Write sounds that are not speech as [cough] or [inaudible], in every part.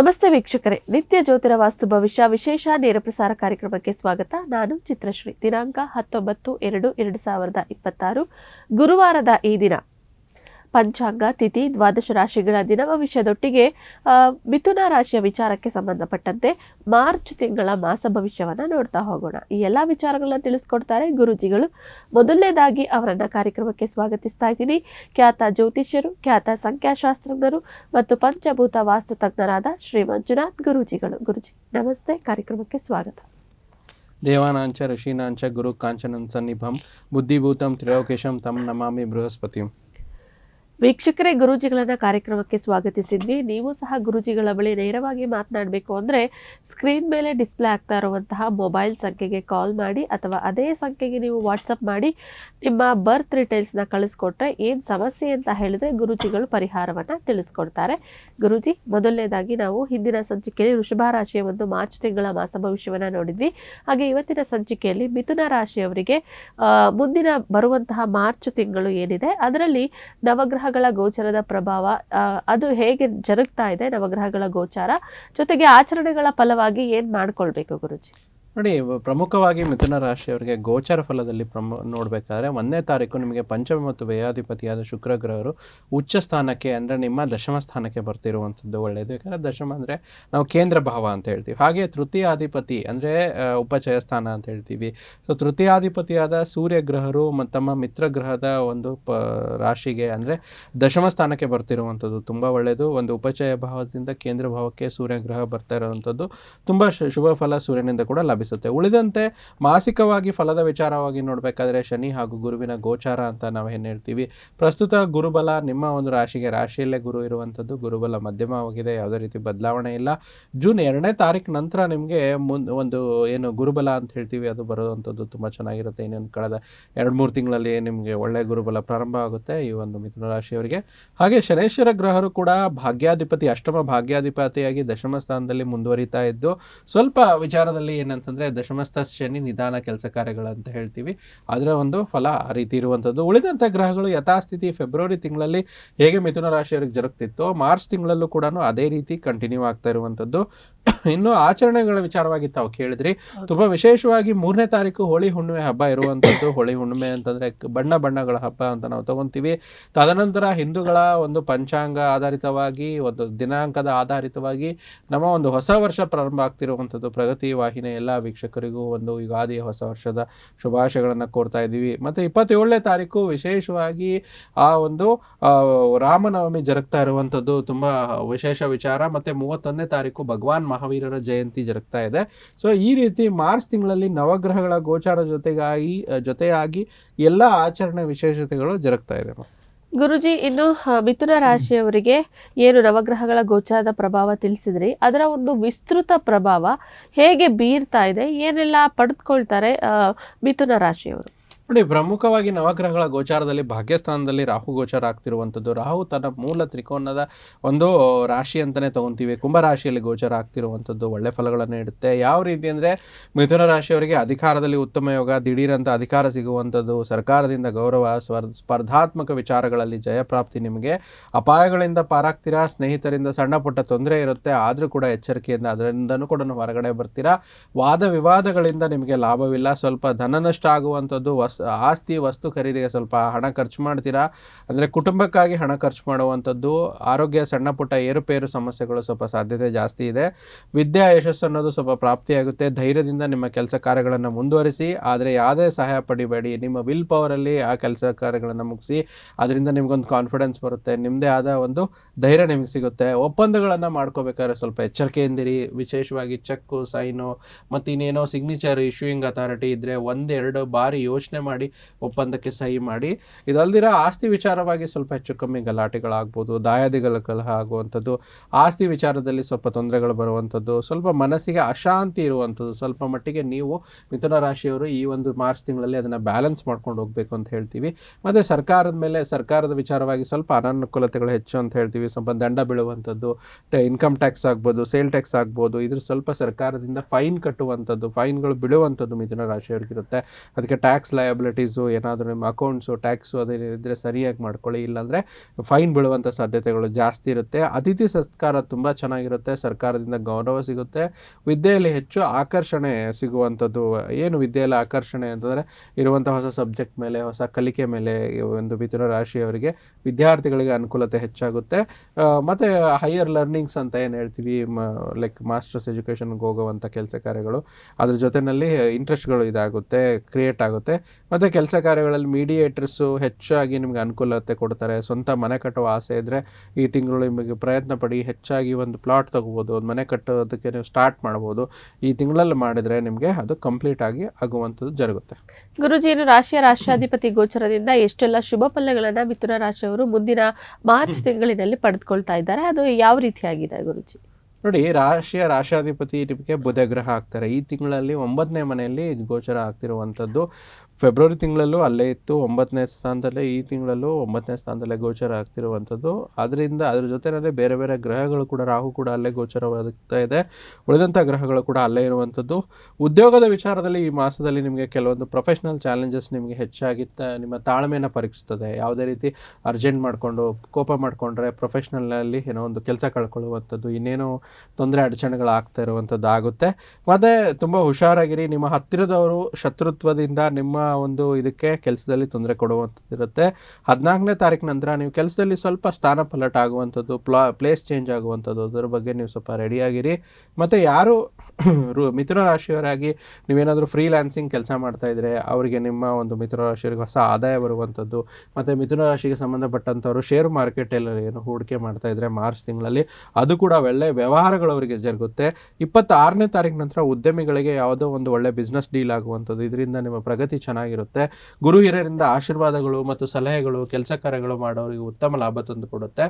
ನಮಸ್ತೆ ವೀಕ್ಷಕರೇ. ನಿತ್ಯ ಜ್ಯೋತಿರ ವಾಸ್ತು ಭವಿಷ್ಯ ವಿಶೇಷ ನೇರ ಪ್ರಸಾರ ಕಾರ್ಯಕ್ರಮಕ್ಕೆ ಸ್ವಾಗತ. ನಾನು ಚಿತ್ರಶ್ರೀ ದಿನಾಂಕ ಹತ್ತೊಂಬತ್ತು ಎರಡು ಎರಡು ಸಾವಿರದ ಇಪ್ಪತ್ತಾರು. ಗುರುವಾರದ ಈ ದಿನ ಪಂಚಾಂಗ, ತಿಥಿ, ದ್ವಾದಶ ರಾಶಿಗಳ ದಿನ ಭವಿಷ್ಯದೊಟ್ಟಿಗೆ ಮಿಥುನ ರಾಶಿಯ ವಿಚಾರಕ್ಕೆ ಸಂಬಂಧಪಟ್ಟಂತೆ ಮಾರ್ಚ್ ತಿಂಗಳ ಮಾಸ ಭವಿಷ್ಯವನ್ನು ನೋಡ್ತಾ ಹೋಗೋಣ. ಈ ಎಲ್ಲ ವಿಚಾರಗಳನ್ನು ತಿಳಿಸ್ಕೊಡ್ತಾರೆ ಗುರುಜಿಗಳು. ಮೊದಲನೇದಾಗಿ ಅವರನ್ನ ಕಾರ್ಯಕ್ರಮಕ್ಕೆ ಸ್ವಾಗತಿಸ್ತಾ ಇದ್ದೀನಿ. ಖ್ಯಾತ ಜ್ಯೋತಿಷ್ಯರು, ಖ್ಯಾತ ಸಂಖ್ಯಾಶಾಸ್ತ್ರಜ್ಞರು ಮತ್ತು ಪಂಚಭೂತ ವಾಸ್ತು ತಜ್ಞರಾದ ಶ್ರೀ ಮಂಜುನಾಥ್ ಗುರೂಜಿಗಳು. ಗುರುಜಿ, ನಮಸ್ತೆ. ಕಾರ್ಯಕ್ರಮಕ್ಕೆ ಸ್ವಾಗತ. ದೇವಾನಾಂಚ, ಋಷೀನಾಂಚ ಗುರು ಕಾಂಚನಂ ಸನ್ನಿಭಂ, ಬುದ್ಧಿಭೂತಂ ತ್ರಿಲೋಕೇಶಂ ತಂ ನಮಾಮಿ ಬೃಹಸ್ಪತಿಂ. ವೀಕ್ಷಕರೇ ಗುರುಜಿಗಳನ್ನ ಕಾರ್ಯಕ್ರಮಕ್ಕೆ ಸ್ವಾಗತಿಸಿದ್ವಿ. ನೀವು ಸಹ ಗುರುಜಿಗಳ ಬಳಿ ನೇರವಾಗಿ ಮಾತನಾಡಬೇಕು ಅಂದರೆ ಸ್ಕ್ರೀನ್ ಮೇಲೆ ಡಿಸ್ಪ್ಲೇ ಆಗ್ತಾ ಇರುವಂತಹ ಮೊಬೈಲ್ ಸಂಖ್ಯೆಗೆ ಕಾಲ್ ಮಾಡಿ ಅಥವಾ ಅದೇ ಸಂಖ್ಯೆಗೆ ನೀವು ವಾಟ್ಸಪ್ ಮಾಡಿ ನಿಮ್ಮ ಬರ್ತ್ ಡೀಟೇಲ್ಸ್ನ ಕಳಿಸ್ಕೊಟ್ರೆ ಏನು ಸಮಸ್ಯೆ ಅಂತ ಹೇಳಿದ್ರೆ ಗುರೂಜಿಗಳು ಪರಿಹಾರವನ್ನು ತಿಳಿಸ್ಕೊಡ್ತಾರೆ. ಗುರೂಜಿ, ಮೊದಲನೇದಾಗಿ ನಾವು ಹಿಂದಿನ ಸಂಚಿಕೆಯಲ್ಲಿ ವೃಷಭ ರಾಶಿಯ ಒಂದು ಮಾರ್ಚ್ ತಿಂಗಳ ಮಾಸ ಭವಿಷ್ಯವನ್ನು ನೋಡಿದ್ವಿ. ಹಾಗೆ ಇವತ್ತಿನ ಸಂಚಿಕೆಯಲ್ಲಿ ಮಿಥುನ ರಾಶಿಯವರಿಗೆ ಮುಂದಿನ ಬರುವಂತಹ ಮಾರ್ಚ್ ತಿಂಗಳು ಏನಿದೆ, ಅದರಲ್ಲಿ ನವಗ್ರಹಗಳ ಗೋಚರದ ಪ್ರಭಾವ ಅದು ಹೇಗೆ ಜರುಗ್ತಾ ಇದೆ ನವಗ್ರಹಗಳ ಗೋಚಾರ ಜೊತೆಗೆ ಆಚರಣೆಗಳ ಫಲವಾಗಿ ಏನ್ ಮಾಡ್ಕೊಳ್ಬೇಕು ಗುರುಜಿ? ನೋಡಿ ಪ್ರಮುಖವಾಗಿ ಮಿಥುನ ರಾಶಿಯವರಿಗೆ ಗೋಚರ ಫಲದಲ್ಲಿ ಪ್ರಮು, ನೋಡಬೇಕಾದ್ರೆ ಒಂದನೇ ತಾರೀಕು ನಿಮಗೆ ಪಂಚಮ ಮತ್ತು ವ್ಯಯಾಧಿಪತಿಯಾದ ಶುಕ್ರ ಗ್ರಹರು ಉಚ್ಚ ಸ್ಥಾನಕ್ಕೆ ಅಂದರೆ ನಿಮ್ಮ ದಶಮ ಸ್ಥಾನಕ್ಕೆ ಬರ್ತಿರುವಂಥದ್ದು ಒಳ್ಳೆಯದು ಯಾಕಂದರೆ ದಶಮ ಅಂದರೆ ನಾವು ಕೇಂದ್ರ ಭಾವ ಅಂತ ಹೇಳ್ತೀವಿ. ಹಾಗೆ ತೃತೀಯಾಧಿಪತಿ ಅಂದರೆ ಉಪಚಯ ಸ್ಥಾನ ಅಂತ ಹೇಳ್ತೀವಿ. ಸೊ ತೃತೀಯಾಧಿಪತಿಯಾದ ಸೂರ್ಯ ಗ್ರಹರು ಮತ್ತು ತಮ್ಮ ಮಿತ್ರ ಗ್ರಹದ ಒಂದು ಪ, ರಾಶಿಗೆ ಅಂದರೆ ದಶಮ ಸ್ಥಾನಕ್ಕೆ ಬರ್ತಿರುವಂಥದ್ದು ತುಂಬ ಒಳ್ಳೆಯದು ಒಂದು ಉಪಚಯ ಭಾವದಿಂದ ಕೇಂದ್ರ ಭಾವಕ್ಕೆ ಸೂರ್ಯ ಗ್ರಹ ಬರ್ತಾ ಇರುವಂಥದ್ದು ತುಂಬ ಶುಭ ಫಲ ಸೂರ್ಯನಿಂದ ಕೂಡ ಲಭಿಸುತ್ತೆ ಉಳಿದಂತೆ ಮಾಸಿಕವಾಗಿ ಫಲದ ವಿಚಾರವಾಗಿ ನೋಡಬೇಕಾದ್ರೆ ಶನಿ ಹಾಗೂ ಗುರುವಿನ ಗೋಚಾರ ಅಂತ ನಾವು ಏನು ಹೇಳ್ತೀವಿ. ಪ್ರಸ್ತುತ ಗುರುಬಲ ನಿಮ್ಮ ಒಂದು ರಾಶಿಗೆ, ರಾಶಿಯಲ್ಲೇ ಗುರು ಇರುವಂಥದ್ದು ಗುರುಬಲ ಮಧ್ಯಮವಾಗಿದೆ ಯಾವುದೇ ರೀತಿ ಬದಲಾವಣೆ ಇಲ್ಲ. ಜೂನ್ ಎರಡನೇ ತಾರೀಕು ನಂತರ ನಿಮಗೆ ಮುನ್, ಒಂದು ಏನು ಗುರುಬಲ ಅಂತ ಹೇಳ್ತೀವಿ, ಅದು ಬರುವಂಥದ್ದು ತುಂಬ ಚೆನ್ನಾಗಿರುತ್ತೆ. ಇನ್ನೊಂದು ಕಳೆದ ಎರಡು ಮೂರು ತಿಂಗಳಲ್ಲಿ ನಿಮಗೆ ಒಳ್ಳೆಯ ಗುರುಬಲ ಪ್ರಾರಂಭ ಆಗುತ್ತೆ ಈ ಒಂದು ಮಿಥುನ ರಾಶಿಯವರಿಗೆ. ಹಾಗೆ ಶನೇಶ್ವರ ಗ್ರಹರು ಕೂಡ ಭಾಗ್ಯಾಧಿಪತಿ, ಅಷ್ಟಮ ಭಾಗ್ಯಾಧಿಪತಿಯಾಗಿ ದಶಮ ಸ್ಥಾನದಲ್ಲಿ ಮುಂದುವರಿತಾ ಇದ್ದು, ಸ್ವಲ್ಪ ವಿಚಾರದಲ್ಲಿ ಏನಂತಂದ್ರೆ ದಶಮಸ್ಥ ಶನಿ ನಿಧಾನ ಕೆಲಸ ಕಾರ್ಯಗಳು ಅಂತ ಹೇಳ್ತೀವಿ. ಅದರ ಒಂದು ಫಲ ಆ ರೀತಿ ಇರುವಂಥದ್ದು. ಉಳಿದಂತ ಗ್ರಹಗಳು ಯಥಾಸ್ಥಿತಿ ಫೆಬ್ರವರಿ ತಿಂಗಳಲ್ಲಿ ಹೇಗೆ ಮಿಥುನ ರಾಶಿಯವರಿಗೆ ಜರುಗ್ತಿತ್ತೋ, ಮಾರ್ಚ್ ತಿಂಗಳಲ್ಲೂ ಕೂಡ ಅದೇ ರೀತಿ ಕಂಟಿನ್ಯೂ ಆಗ್ತಾ ಇರುವಂಥದ್ದು. [coughs] ಇನ್ನು ಆಚರಣೆಗಳ ವಿಚಾರವಾಗಿ ತಾವು ಕೇಳಿದ್ರಿ. ತುಂಬಾ ವಿಶೇಷವಾಗಿ ಮೂರನೇ ತಾರೀಕು ಹೋಳಿ ಹುಣ್ಣಿಮೆ ಹಬ್ಬ ಇರುವಂತದ್ದು. [coughs] ಹೋಳಿ ಹುಣ್ಣಿಮೆ ಅಂತಂದ್ರೆ ಬಣ್ಣ ಬಣ್ಣಗಳ ಹಬ್ಬ ಅಂತ ನಾವು ತಗೊಂತೀವಿ. ತದನಂತರ ಹಿಂದೂಗಳ ಒಂದು ಪಂಚಾಂಗ ಆಧಾರಿತವಾಗಿ ಒಂದು ದಿನಾಂಕದ ಆಧಾರಿತವಾಗಿ ನಮ್ಮ ಒಂದು ಹೊಸ ವರ್ಷ ಪ್ರಾರಂಭ ಆಗ್ತಿರುವಂಥದ್ದು ಪ್ರಗತಿ ವಾಹಿನಿ ಎಲ್ಲ ವೀಕ್ಷಕರಿಗೂ ಒಂದು ಯುಗಾದಿ ಹೊಸ ವರ್ಷದ ಶುಭಾಶಯಗಳನ್ನು ಕೋರ್ತಾ ಇದ್ದೀವಿ. ಮತ್ತೆ ಇಪ್ಪತ್ತೇಳನೇ ತಾರೀಕು ವಿಶೇಷವಾಗಿ ಆ ಒಂದು ರಾಮನವಮಿ ಜರುಗ್ತಾ ಇರುವಂಥದ್ದು ತುಂಬಾ ವಿಶೇಷ ವಿಚಾರ. ಮತ್ತೆ ಮೂವತ್ತೊಂದನೇ ತಾರೀಕು ಭಗವಾನ್ ಮಹಾವೀರರ ಜಯಂತಿ ಜರುಗ್ತಾ ಇದೆ. ಸೊ ಈ ರೀತಿ ಮಾರ್ಚ್ ತಿಂಗಳಲ್ಲಿ ನವಗ್ರಹಗಳ ಗೋಚಾರ ಜೊತೆಗಾಗಿ ಜೊತೆಯಾಗಿ ಎಲ್ಲ ಆಚರಣೆ ವಿಶೇಷತೆಗಳು ಜರುಗ್ತಾ ಇದೆ ಗುರುಜಿ, ಇನ್ನು ಮಿಥುನ ರಾಶಿಯವರಿಗೆ ಏನು ನವಗ್ರಹಗಳ ಗೋಚಾರದ ಪ್ರಭಾವ ತಿಳಿಸಿದ್ರಿ? ಅದರ ಒಂದು ವಿಸ್ತೃತ ಪ್ರಭಾವ ಹೇಗೆ ಬೀರ್ತಾ ಇದೆ? ಏನೆಲ್ಲ ಪಡೆದುಕೊಳ್ತಾರೆ ಮಿಥುನ ರಾಶಿಯವರು? ನೋಡಿ, ಪ್ರಮುಖವಾಗಿ ನವಗ್ರಹಗಳ ಗೋಚಾರದಲ್ಲಿ ಭಾಗ್ಯಸ್ಥಾನದಲ್ಲಿ ರಾಹು ಗೋಚಾರ ಆಗ್ತಿರುವಂಥದ್ದು. ರಾಹು ತನ್ನ ಮೂಲ ತ್ರಿಕೋನದ ಒಂದು ರಾಶಿ ಅಂತಲೇ ತಗೊಂತೀವಿ. ಕುಂಭರಾಶಿಯಲ್ಲಿ ಗೋಚಾರ ಆಗ್ತಿರುವಂಥದ್ದು, ಒಳ್ಳೆ ಫಲಗಳನ್ನು ನೀಡುತ್ತೆ. ಯಾವ ರೀತಿ ಅಂದರೆ, ಮಿಥುನ ರಾಶಿಯವರಿಗೆ ಅಧಿಕಾರದಲ್ಲಿ ಉತ್ತಮ ಯೋಗ ದಿಢೀರಂತ ಅಧಿಕಾರ ಸಿಗುವಂಥದ್ದು, ಸರ್ಕಾರದಿಂದ ಗೌರವ ಸ್ಪರ್ಧಾತ್ಮಕ ವಿಚಾರಗಳಲ್ಲಿ ಜಯಪ್ರಾಪ್ತಿ ನಿಮಗೆ. ಅಪಾಯಗಳಿಂದ ಪಾರಾಗ್ತೀರಾ, ಸ್ನೇಹಿತರಿಂದ ಸಣ್ಣ ಪುಟ್ಟ ತೊಂದರೆ ಇರುತ್ತೆ, ಆದರೂ ಕೂಡ ಎಚ್ಚರಿಕೆಯಿಂದ, ಅದರಿಂದನೂ ಕೂಡ ಹೊರಗಡೆ ಬರ್ತೀರಾ. ವಾದ ವಿವಾದಗಳಿಂದ ನಿಮಗೆ ಲಾಭವಿಲ್ಲ. ಸ್ವಲ್ಪ ಧನ ನಷ್ಟ ಆಗುವಂಥದ್ದು ವಸ್ ಆಸ್ತಿ ವಸ್ತು ಖರೀದಿಗೆ ಸ್ವಲ್ಪ ಹಣ ಖರ್ಚು ಮಾಡ್ತೀರಾ? ಅಂದರೆ ಕುಟುಂಬಕ್ಕಾಗಿ ಹಣ ಖರ್ಚು ಮಾಡುವಂಥದ್ದು ಆರೋಗ್ಯ ಸಣ್ಣ ಪುಟ್ಟ ಏರುಪೇರು ಸಮಸ್ಯೆಗಳು ಸ್ವಲ್ಪ ಸಾಧ್ಯತೆ ಜಾಸ್ತಿ ಇದೆ. ವಿದ್ಯಾ ಯಶಸ್ಸು ಅನ್ನೋದು ಸ್ವಲ್ಪ ಪ್ರಾಪ್ತಿಯಾಗುತ್ತೆ. ಧೈರ್ಯದಿಂದ ನಿಮ್ಮ ಕೆಲಸ ಕಾರ್ಯಗಳನ್ನು ಮುಂದುವರಿಸಿ, ಆದರೆ ಯಾವುದೇ ಸಹಾಯ ಪಡಿಬೇಡಿ. ನಿಮ್ಮ ವಿಲ್ ಪವರಲ್ಲಿ ಆ ಕೆಲಸ ಕಾರ್ಯಗಳನ್ನು ಮುಗಿಸಿ, ಅದರಿಂದ ನಿಮಗೊಂದು ಕಾನ್ಫಿಡೆನ್ಸ್ ಬರುತ್ತೆ. ನಿಮ್ಮದೇ ಆದ ಒಂದು ಧೈರ್ಯ ನಿಮಗೆ ಸಿಗುತ್ತೆ. ಒಪ್ಪಂದಗಳನ್ನು ಮಾಡ್ಕೋಬೇಕಾದ್ರೆ ಸ್ವಲ್ಪ ಎಚ್ಚರಿಕೆಯಿಂದಿರಿ. ವಿಶೇಷವಾಗಿ ಚೆಕ್ಕು, ಸೈನು ಮತ್ತು ಇನ್ನೇನೋ ಸಿಗ್ನೇಚರ್ ಇಶ್ಯೂಯಿಂಗ್ ಅಥಾರಿಟಿ ಇದ್ದರೆ ಒಂದೆರಡು ಬಾರಿ ಯೋಚನೆ ಮಾಡಿ, ಒಪ್ಪಂದಕ್ಕೆ ಸಹಿ ಮಾಡಿ. ಇದಲ್ದಿರ ಆಸ್ತಿ ವಿಚಾರವಾಗಿ ಸ್ವಲ್ಪ ಹೆಚ್ಚು ಕಮ್ಮಿ ಗಲಾಟೆಗಳಾಗ್ಬೋದು ದಾಯಾದಿಗಳ ಕಲಹ ಆಗುವಂಥದ್ದು, ಆಸ್ತಿ ವಿಚಾರದಲ್ಲಿ ಸ್ವಲ್ಪ ತೊಂದರೆಗಳು ಬರುವಂಥದ್ದು, ಸ್ವಲ್ಪ ಮನಸ್ಸಿಗೆ ಅಶಾಂತಿ ಇರುವಂಥದ್ದು, ಸ್ವಲ್ಪ ಮಟ್ಟಿಗೆ ನೀವು ಮಿಥುನ ರಾಶಿಯವರು ಈ ಒಂದು ಮಾರ್ಚ್ ತಿಂಗಳಲ್ಲಿ ಅದನ್ನು ಬ್ಯಾಲೆನ್ಸ್ ಮಾಡ್ಕೊಂಡು ಹೋಗಬೇಕು ಅಂತ ಹೇಳ್ತೀವಿ. ಮತ್ತು ಸರ್ಕಾರದ ಮೇಲೆ, ಸರ್ಕಾರದ ವಿಚಾರವಾಗಿ ಸ್ವಲ್ಪ ಅನಾನುಕೂಲತೆಗಳು ಹೆಚ್ಚು ಅಂತ ಹೇಳ್ತೀವಿ. ಸ್ವಲ್ಪ ದಂಡ ಬೀಳುವಂಥದ್ದು ಇನ್ಕಮ್ ಟ್ಯಾಕ್ಸ್ ಆಗ್ಬೋದು, ಸೇಲ್ ಟ್ಯಾಕ್ಸ್ ಆಗ್ಬೋದು, ಇದ್ರ ಸ್ವಲ್ಪ ಸರ್ಕಾರದಿಂದ ಫೈನ್ ಕಟ್ಟುವಂಥದ್ದು, ಫೈನ್ಗಳು ಬೀಳುವಂಥದ್ದು ಮಿಥುನ ರಾಶಿಯವ್ರಿಗಿರುತ್ತೆ. ಅದಕ್ಕೆ ಟ್ಯಾಕ್ಸ್, ಲಯಬಲ್ ಲಯಬಿಲಿಟೀಸು ಏನಾದರೂ ನಿಮ್ಮ ಅಕೌಂಟ್ಸು ಟ್ಯಾಕ್ಸು ಅದೇನಿದ್ರೆ ಸರಿಯಾಗಿ ಮಾಡ್ಕೊಳ್ಳಿ. ಇಲ್ಲಾಂದರೆ ಫೈನ್ ಬೀಳುವಂಥ ಸಾಧ್ಯತೆಗಳು ಜಾಸ್ತಿ ಇರುತ್ತೆ. ಅತಿಥಿ ಸತ್ಕಾರ ತುಂಬ ಚೆನ್ನಾಗಿರುತ್ತೆ. ಸರ್ಕಾರದಿಂದ ಗೌರವ ಸಿಗುತ್ತೆ. ವಿದ್ಯೆಯಲ್ಲಿ ಹೆಚ್ಚು ಆಕರ್ಷಣೆ ಸಿಗುವಂಥದ್ದು, ಏನು ವಿದ್ಯೆಯಲ್ಲಿ ಆಕರ್ಷಣೆ ಅಂತಂದರೆ ಇರುವಂಥ ಹೊಸ ಸಬ್ಜೆಕ್ಟ್ ಮೇಲೆ, ಹೊಸ ಕಲಿಕೆ ಮೇಲೆ ಒಂದು ಮಿಥುನ ರಾಶಿಯವರಿಗೆ ವಿದ್ಯಾರ್ಥಿಗಳಿಗೆ ಅನುಕೂಲತೆ ಹೆಚ್ಚಾಗುತ್ತೆ. ಮತ್ತೆ ಹೈಯರ್ ಲರ್ನಿಂಗ್ಸ್ ಅಂತ ಏನು ಹೇಳ್ತೀವಿ? ಲೈಕ್ ಮಾಸ್ಟರ್ಸ್ ಎಜುಕೇಷನ್ಗೆ ಹೋಗುವಂಥ ಕೆಲಸ ಕಾರ್ಯಗಳು. ಅದ್ರ ಜೊತೆಯಲ್ಲಿ ಇಂಟ್ರೆಸ್ಟ್ಗಳು ಇದಾಗುತ್ತೆ ಕ್ರಿಯೇಟ್ ಆಗುತ್ತೆ. ಮತ್ತು ಕೆಲಸ ಕಾರ್ಯಗಳಲ್ಲಿ ಮೀಡಿಯೇಟರ್ಸು ಹೆಚ್ಚಾಗಿ ನಿಮಗೆ ಅನುಕೂಲತೆ ಕೊಡ್ತಾರೆ. ಸ್ವಂತ ಮನೆ ಕಟ್ಟುವ ಆಸೆ ಇದ್ದರೆ ಈ ತಿಂಗಳು ನಿಮಗೆ ಪ್ರಯತ್ನ ಪಡಿ ಹೆಚ್ಚಾಗಿ ಒಂದು ಪ್ಲಾಟ್ ತಗೋಬೋದು ಒಂದು ಮನೆ ಕಟ್ಟೋದಕ್ಕೆ ನೀವು ಸ್ಟಾರ್ಟ್ ಮಾಡ್ಬೋದು. ಈ ತಿಂಗಳಲ್ಲಿ ಮಾಡಿದರೆ ನಿಮಗೆ ಅದು ಕಂಪ್ಲೀಟ್ ಆಗಿ ಆಗುವಂಥದ್ದು ಜರುಗುತ್ತೆ. ಗುರುಜಿ ರಾಷ್ಟ್ರೀಯ ರಾಶಿಯ ರಾಷ್ಟ್ರಾಧಿಪತಿ ಗೋಚರದಿಂದ ಎಷ್ಟೆಲ್ಲ ಶುಭ ಫಲಗಳನ್ನು ಮಿಥುನ ರಾಶಿಯವರು ಮುಂದಿನ ಮಾರ್ಚ್ ತಿಂಗಳಿನಲ್ಲಿ ಪಡೆದುಕೊಳ್ತಾ ಇದ್ದಾರೆ ಅದು ಯಾವ ರೀತಿಯಾಗಿದೆ ಗುರುಜಿ? ನೋಡಿ ರಾಶಿಯ ರಾಶಾಧಿಪತಿ ನಿಮಗೆ ಬುಧ ಗ್ರಹ ಆಗ್ತಾರೆ. ಈ ತಿಂಗಳಲ್ಲಿ ಒಂಬತ್ತನೇ ಮನೆಯಲ್ಲಿ ಗೋಚರ ಆಗ್ತಿರುವಂಥದ್ದು. ಫೆಬ್ರವರಿ ತಿಂಗಳಲ್ಲೂ ಅಲ್ಲೇ ಇತ್ತು, ಒಂಬತ್ತನೇ ಸ್ಥಾನದಲ್ಲೇ ಈ ತಿಂಗಳಲ್ಲೂ ಒಂಬತ್ತನೇ ಸ್ಥಾನದಲ್ಲೇ ಗೋಚರ ಆಗ್ತಿರುವಂಥದ್ದು. ಅದರಿಂದ ಅದ್ರ ಜೊತೆಯಲ್ಲೇ ಬೇರೆ ಬೇರೆ ಗ್ರಹಗಳು ಕೂಡ ರಾಹು ಕೂಡ ಅಲ್ಲೇ ಗೋಚರವಾಗ್ತಾ ಇದೆ. ಉಳಿದಂಥ ಗ್ರಹಗಳು ಕೂಡ ಅಲ್ಲೇ ಇರುವಂಥದ್ದು. ಉದ್ಯೋಗದ ವಿಚಾರದಲ್ಲಿ ಈ ಮಾಸದಲ್ಲಿ ನಿಮಗೆ ಕೆಲವೊಂದು ಪ್ರೊಫೆಷ್ನಲ್ ಚಾಲೆಂಜಸ್ ನಿಮಗೆ ಹೆಚ್ಚಾಗಿ ನಿಮ್ಮ ತಾಳ್ಮೆಯನ್ನು ಪರೀಕ್ಷಿಸ್ತದೆ. ಯಾವುದೇ ರೀತಿ ಅರ್ಜೆಂಟ್ ಮಾಡಿಕೊಂಡು, ಕೋಪ ಮಾಡಿಕೊಂಡ್ರೆ ಪ್ರೊಫೆಷ್ನಲ್ನಲ್ಲಿ ಏನೋ ಒಂದು ಕೆಲಸ ಕಳ್ಕೊಳ್ಳುವಂಥದ್ದು, ಇನ್ನೇನೋ ತೊಂದರೆ ಅಡಚಣೆಗಳು ಆಗ್ತಾ ಇರುವಂಥದ್ದು ಆಗುತ್ತೆ ಮತ್ತು ತುಂಬ ಹುಷಾರಾಗಿರಿ. ನಿಮ್ಮ ಹತ್ತಿರದವರು ಶತ್ರುತ್ವದಿಂದ ನಿಮ್ಮ ಒಂದು ಇದಕ್ಕೆ ಕೆಲಸದಲ್ಲಿ ತೊಂದರೆ ಕೊಡುವಂಥದ್ದು ಇರುತ್ತೆ. ಹದಿನಾಲ್ಕನೇ ತಾರೀಕು ನಂತರ ನೀವು ಕೆಲಸದಲ್ಲಿ ಸ್ವಲ್ಪ ಸ್ಥಾನ ಪಲಟ ಆಗುವಂಥದ್ದು, ಪ್ಲಾ ಪ್ಲೇಸ್ ಚೇಂಜ್ ಆಗುವಂಥದ್ದು, ಅದರ ಬಗ್ಗೆ ನೀವು ಸ್ವಲ್ಪ ರೆಡಿಯಾಗಿರಿ ಮತ್ತು ಯಾರು [clears throat] ರು- ಮಿಥುನ ರಾಶಿಯವರಾಗಿ ನೀವೇನಾದರೂ ಫ್ರೀಲ್ಯಾನ್ಸಿಂಗ್ ಕೆಲಸ ಮಾಡ್ತಾ ಇದ್ರೆ ಅವರಿಗೆ ನಿಮ್ಮ ಒಂದು ಮಿಥುನ ರಾಶಿಯವರಿಗೆ ಹೊಸ ಆದಾಯ ಬರುವಂಥದ್ದು, ಮತ್ತು ಮಿಥುನ ರಾಶಿಗೆ ಸಂಬಂಧಪಟ್ಟಂಥವ್ರು ಶೇರ್ ಮಾರ್ಕೆಟಲ್ಲಿ ಏನು ಹೂಡಿಕೆ ಮಾಡ್ತಾ ಇದ್ರೆ ಮಾರ್ಚ್ ತಿಂಗಳಲ್ಲಿ ಅದು ಕೂಡ ಒಳ್ಳೆ ವ್ಯವಹಾರಗಳು ಅವರಿಗೆ ಜರುಗುತ್ತೆ. ಇಪ್ಪತ್ತಾರನೇ ತಾರೀಕು ನಂತರ ಉದ್ಯಮಿಗಳಿಗೆ ಯಾವುದೋ ಒಂದು ಒಳ್ಳೆ ಬಿಸ್ನೆಸ್ ಡೀಲ್ ಆಗುವಂಥದ್ದು. ಇದರಿಂದ ನಿಮ್ಮ ಪ್ರಗತಿ ಚೆನ್ನಾಗಿರುತ್ತೆ. ಗುರು ಹಿರಿಯರಿಂದ ಆಶೀರ್ವಾದಗಳು ಮತ್ತು ಸಲಹೆಗಳು, ಕೆಲಸ ಕಾರ್ಯಗಳು ಮಾಡೋರಿಗೆ ಉತ್ತಮ ಲಾಭ ತಂದು ಕೊಡುತ್ತೆ.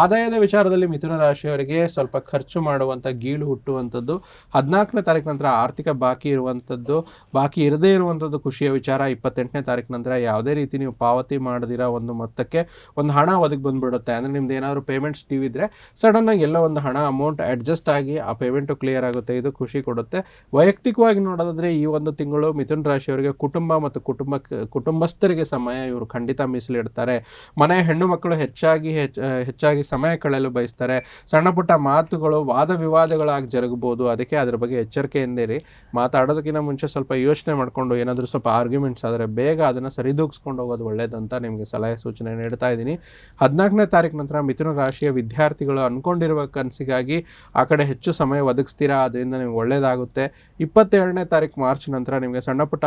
ಆದಾಯದ ವಿಚಾರದಲ್ಲಿ ಮಿಥುನ ರಾಶಿಯವರಿಗೆ ಸ್ವಲ್ಪ ಖರ್ಚು ಮಾಡುವಂಥ ಗೀಳು ಹುಟ್ಟುವಂಥದ್ದು, ಹದಿನಾಲ್ಕನೇ ತಾರೀಕು ನಂತರ ಆರ್ಥಿಕ ಬಾಕಿ ಇರುವಂಥದ್ದು, ಬಾಕಿ ಇರದೇ ಇರುವಂಥದ್ದು ಖುಷಿಯ ವಿಚಾರ. ಇಪ್ಪತ್ತೆಂಟನೇ ತಾರೀಕು ನಂತರ ಯಾವುದೇ ರೀತಿ ನೀವು ಪಾವತಿ ಮಾಡದಿರ ಒಂದು ಮೊತ್ತಕ್ಕೆ ಒಂದು ಹಣ ಒದಗಿ ಬಂದ್ಬಿಡುತ್ತೆ. ಅಂದರೆ ನಿಮ್ದು ಏನಾದರೂ ಪೇಮೆಂಟ್ಸ್ ಡ್ಯೂ ಸಡನ್ ಸಡನ್ನಾಗಿ ಎಲ್ಲ ಒಂದು ಹಣ ಅಮೌಂಟ್ ಅಡ್ಜಸ್ಟ್ ಆಗಿ ಆ ಪೇಮೆಂಟು ಕ್ಲಿಯರ್ ಆಗುತ್ತೆ. ಇದು ಖುಷಿ ಕೊಡುತ್ತೆ. ವೈಯಕ್ತಿಕವಾಗಿ ನೋಡೋದಾದ್ರೆ ಈ ಒಂದು ತಿಂಗಳು ಮಿಥುನ್ ರಾಶಿಯವರಿಗೆ ಕುಟುಂಬ ಮತ್ತು ಕುಟುಂಬ ಕುಟುಂಬಸ್ಥರಿಗೆ ಸಮಯ ಇವರು ಖಂಡಿತ ಮೀಸಲಿಡ್ತಾರೆ. ಮನೆ ಹೆಣ್ಣು ಮಕ್ಕಳು ಹೆಚ್ಚಾಗಿ, ಹೆಚ್ಚ, ಹೆಚ್ಚಾಗಿ ಸಮಯ ಕಳೆಯಲು ಬಯಸ್ತಾರೆ. ಸಣ್ಣ ಪುಟ್ಟ ಮಾತುಗಳು, ವಾದ ವಿವಾದಗಳಾಗಿ ಜರುಗಬಹುದು. ಅದಕ್ಕೆ ಅದ್ರ ಬಗ್ಗೆ ಎಚ್ಚರಿಕೆಯಿಂದಿರಿ ಮಾತಾಡೋದಕ್ಕಿಂತ ಮುಂಚೆ ಸ್ವಲ್ಪ ಯೋಚನೆ ಮಾಡಿಕೊಂಡು, ಏನಾದರೂ ಸ್ವಲ್ಪ ಆರ್ಗ್ಯುಮೆಂಟ್ಸ್ ಆದರೆ ಬೇಗ ಅದನ್ನು ಸರಿದೂಗಿಸ್ಕೊಂಡು ಹೋಗೋದು ಒಳ್ಳೇದಂತ ನಿಮಗೆ ಸಲಹೆ, ಸೂಚನೆ ನೀಡ್ತಾ ಇದ್ದೀನಿ. ಹದಿನಾಲ್ಕನೇ ತಾರೀಕು ನಂತರ ಮಿಥುನ ರಾಶಿಯ ವಿದ್ಯಾರ್ಥಿಗಳು ಅಂದ್ಕೊಂಡಿರುವ ಕನಸಿಗಾಗಿ ಆ ಕಡೆ ಹೆಚ್ಚು ಸಮಯ ಒದಗಿಸ್ತೀರಾ? ಅದರಿಂದ ನಿಮ್ಗೆ ಒಳ್ಳೇದಾಗುತ್ತೆ. ಇಪ್ಪತ್ತೇಳನೇ ತಾರೀಕು ಮಾರ್ಚ್ ನಂತರ ನಿಮಗೆ ಸಣ್ಣ ಪುಟ್ಟ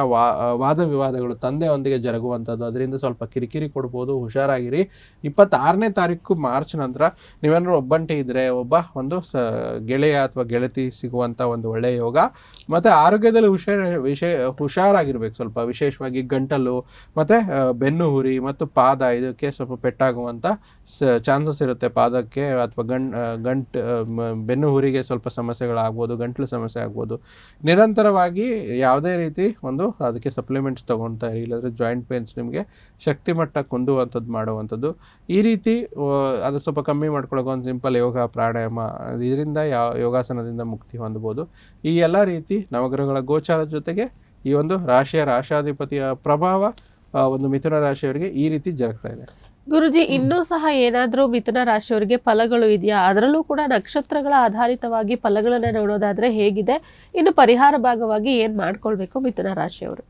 ವಾದ ವಿವಾದಗಳು ತಂದೆಯೊಂದಿಗೆ ಜರುಗುವಂಥದ್ದು. ಅದರಿಂದ ಸ್ವಲ್ಪ ಕಿರಿಕಿರಿ ಕೊಡ್ಬೋದು, ಹುಷಾರಾಗಿರಿ. ಇಪ್ಪತ್ತಾರನೇ ತಾರೀಕು ಮಾರ್ಚ್ ನಂತರ ನೀವೇನಾದ್ರು ಒಬ್ಬಂಟಿ ಇದ್ದರೆ ಒಬ್ಬ ಒಂದು ಸ, ಗೆಳೆಯ ಅಥವಾ ಗೆಳತಿ ಸಿಗುವಂಥ ಒಂದು ಒಳ್ಳೆಯ ಯೋಗ. ಮತ್ತು ಆರೋಗ್ಯದಲ್ಲಿ ಹುಷಾರ ವಿಶೇ ಹುಷಾರಾಗಿರ್ಬೇಕು. ಸ್ವಲ್ಪ ವಿಶೇಷವಾಗಿ ಗಂಟಲು, ಮತ್ತು ಬೆನ್ನು ಹುರಿ ಮತ್ತು ಪಾದ ಇದಕ್ಕೆ ಸ್ವಲ್ಪ ಪೆಟ್ಟಾಗುವಂಥ ಚಾನ್ಸಸ್ ಇರುತ್ತೆ ಪಾದಕ್ಕೆ ಅಥವಾ ಗಂಟ್ ಮ- ಬೆನ್ನು ಹುರಿಗೆ ಸ್ವಲ್ಪ ಸಮಸ್ಯೆಗಳಾಗ್ಬೋದು, ಗಂಟ್ಲು ಸಮಸ್ಯೆ ಆಗ್ಬೋದು. ನಿರಂತರವಾಗಿ ಯಾವುದೇ ರೀತಿ ಒಂದು ಅದಕ್ಕೆ ಸಪ್ಲಿಮೆಂಟ್ಸ್ ತೊಗೊಳ್ತಾ ಇರಿ, ಇಲ್ಲಾಂದರೆ ಜಾಯಿಂಟ್ ಪೇನ್ಸ್ ನಿಮಗೆ ಶಕ್ತಿ ಮಟ್ಟ ಕುಂದುವಂಥದ್ದು ಮಾಡುವಂಥದ್ದು. ಈ ರೀತಿ ಅದು ಸ್ವಲ್ಪ ಕಮ್ಮಿ ಮಾಡ್ಕೊಳ್ಳೋಕೆ ಒಂದು ಸಿಂಪಲ್ ಯೋಗ, ಪ್ರಾಣಾಯಾಮ, ಇದರಿಂದ ಯಾವ ಯೋಗಾಸನದಿಂದ ಮುಕ್ತಿ ಹೊಂದ್ಬೋದು. ಈ ಎಲ್ಲ ರೀತಿ ನವಗ್ರಹಗಳ ಗೋಚಾರ ಜೊತೆಗೆ ಈ ಒಂದು ರಾಶಿಯ ರಾಶಾಧಿಪತಿಯ ಪ್ರಭಾವ ಒಂದು ಮಿಥುನ ರಾಶಿಯವರಿಗೆ ಈ ರೀತಿ ಜರುಗ್ತಾ ಇದೆ. ಗುರುಜಿ ಇನ್ನೂ ಸಹ ಏನಾದರೂ ಮಿಥುನ ರಾಶಿಯವರಿಗೆ ಫಲಗಳು ಇದೆಯಾ? ಅದರಲ್ಲೂ ಕೂಡ ನಕ್ಷತ್ರಗಳ ಆಧಾರಿತವಾಗಿ ಫಲಗಳನ್ನ ನೋಡೋದಾದ್ರೆ ಹೇಗಿದೆ? ಇನ್ನು ಪರಿಹಾರ ಭಾಗವಾಗಿ ಏನ್ ಮಾಡ್ಕೊಳ್ಬೇಕು ಮಿಥುನ ರಾಶಿಯವರು?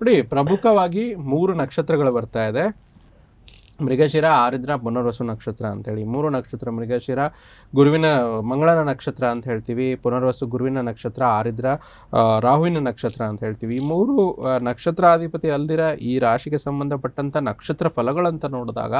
ನೋಡಿ ಪ್ರಮುಖವಾಗಿ ಮೂರು ನಕ್ಷತ್ರಗಳು ಬರ್ತಾ ಇದೆ. ಮೃಗಶಿರ, ಆರಿದ್ರ, ಪುನರ್ವಸು ನಕ್ಷತ್ರ ಅಂತೇಳಿ. ಮೂರು ನಕ್ಷತ್ರ ಮೃಗಶಿರ, ಗುರುವಿನ, ಮಂಗಳನ ನಕ್ಷತ್ರ ಅಂತ ಹೇಳ್ತೀವಿ. ಪುನರ್ವಸು ಗುರುವಿನ ನಕ್ಷತ್ರ, ಆರಿದ್ರ ರಾಹುವಿನ ನಕ್ಷತ್ರ ಅಂತ ಹೇಳ್ತೀವಿ. ಈ ಮೂರು ನಕ್ಷತ್ರಾಧಿಪತಿ ಅಲ್ದಿರ ಈ ರಾಶಿಗೆ ಸಂಬಂಧಪಟ್ಟಂಥ ನಕ್ಷತ್ರ ಫಲಗಳಂತ ನೋಡಿದಾಗ